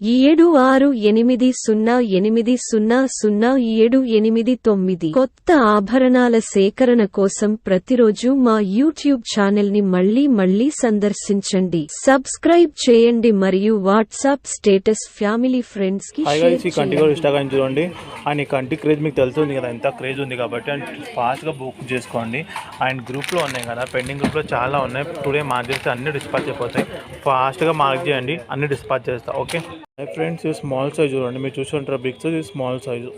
ఏడు ఆరు ఎనిమిది సున్నా ఎనిమిది సున్నా సున్నా ఏడు ఎనిమిది తొమ్మిది. కొత్త ఆభరణాల సేకరణ కోసం ప్రతిరోజు మా యూట్యూబ్ ఛానల్ని మళ్ళీ మళ్ళీ సందర్శించండి. సబ్స్క్రైబ్ చేయండి మరియు వాట్సాప్ స్టేటస్ ఫ్యామిలీ ఫ్రెండ్స్కి ఈ కంటి కూడా. ఇన్స్టాగ్రామ్ చూడండి. ఈ కంటి క్రేజ్ మీకు తెలుస్తుంది కదా ఎంత క్రేజ్ ఉంది కాబట్టి అండ్ ఫాస్ట్గా బుక్ చేసుకోండి. అండ్ గ్రూప్లో ఉన్నాయి కదా పెండింగ్ గ్రూప్లో చాలా ఉన్నాయి. టుడే మార్క్ చేస్తే అన్ని డిస్పాచ్ అయిపోతాయి. ఫాస్ట్గా మార్క్ చేయండి అన్ని డిస్పాచ్ చేస్తా ఓకే ఫ్రెండ్స్ ఇది స్మాల్ సైజు చూడండి. మీరు చూసుకుంటారు బిగ్ సైజ్ ఇది స్మాల్ సైజు